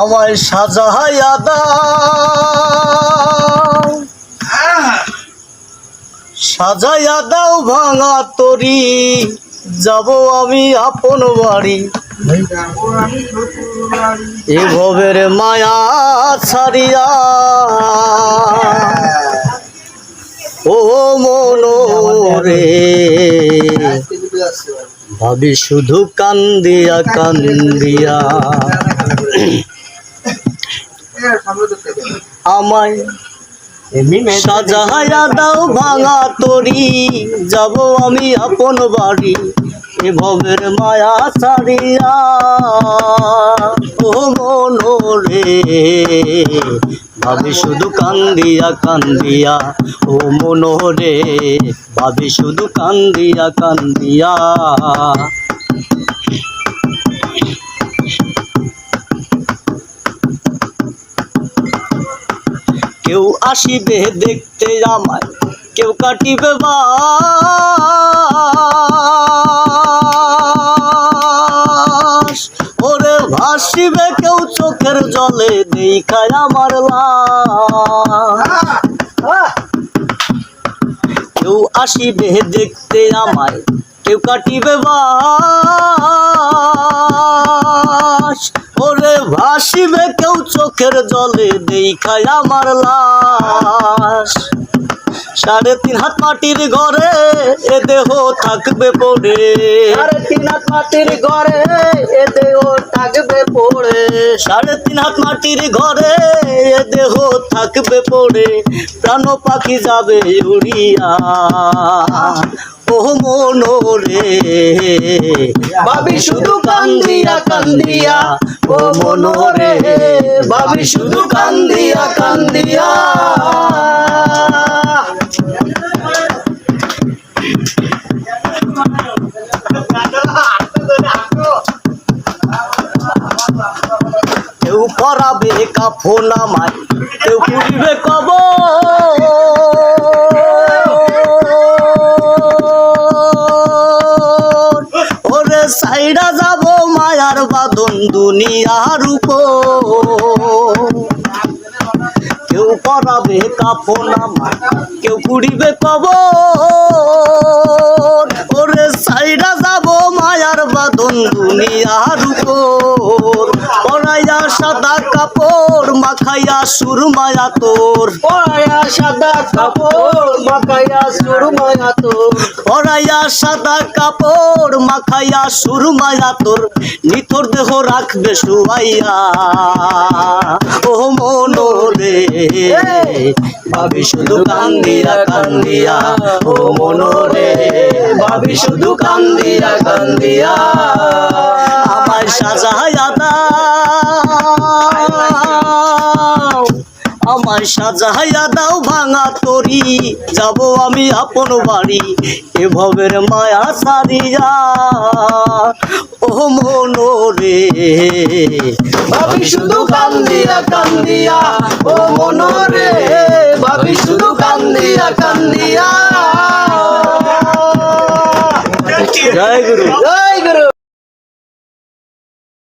আমায় সাজাইয়া দাও। সাজাইয়া দাও ভাঙা তরি, যাব আমি আপন বাড়ি। এ মায়া ছাড়িয়া। ও মনোরে, ভাবি শুধু কান্দিয়া কান্দিয়া। আমায় সাজাইয়া দাও ভাঙা তরি, যাব আমি আপন বাড়ি, এ ভবের মায়া ছাড়িয়া। ও মন রে, ভাবি শুধু কান্দিয়া কান্দিয়া, ও মন রে, ভাবি শুধু কান্দিয়া কান্দিয়া। কেউ আসিবে দেখতে আমায়, কেউ কাটিবে বাস ওরে ভাসিবে কেউ চোখের জলে, দেখায় আমার কেউ আসিবে দেখতে আমায়, কেউ কাটিবে বাস ওরে ভাসিবে কেউ চোখের জলে দেখায় আমার লাশ। সাড়ে তিন হাত মাটির ঘরে এ দেহ থাকবে পড়ে। সাড়ে তিন হাত মাটির ঘরে এ দেহ থাকবে পড়ে। সাড়ে তিন হাত মাটির ঘরে এ দেহ থাকবে পড়ে। প্রাণ পাখি যাবে উড়িয়া। মনোরে ভাবি শুধু কান্দিয়া কান্দিয়া ও মনোরে ভাবি শুধু কান্দিয়া কান্দিয়া। কেউ করাবে কাফন আমায় কেউ পুরিবে সাইডা যাব মায়ার বাদন দুনিয়ার উপর। কেউ পরাবে কাপন আমার, কেউ পুড়িবে কব ওরে সাইডা যাব মায়ার বাদন দুনিয়ার উপর। পরাইয়া সাদা কাপড় মাখাইয়া সুরমায়া তোর। পড়ায়া সাদা কাপড় মাকাইয়া সুরমায়া তোর। পরাইয়া সাদা কাপড় মাখাইয়া সুরমায়া তোর। নিথর দেহ রাখবে শুয়াইয়া ও মনোরে ভাবি শুধু কান্দিয়া কান্দিয়া। ও মনোরে ভাবি শুধু কান্দিয়া কান্দিয়া। আমায় সাজাইয়া আমায় সাজাইয়া দাও ভাঙা তরি। যাব আমি আপন বাড়ি এ ভবের মায়া সারিয়া ও মনোরে ভাবি শুধু কান্দিয়া কান্দিয়া ও মনোরে ভাবি শুধু কান্দিয়া কান্দিয়া। জয় গুরু। জয় গুরু।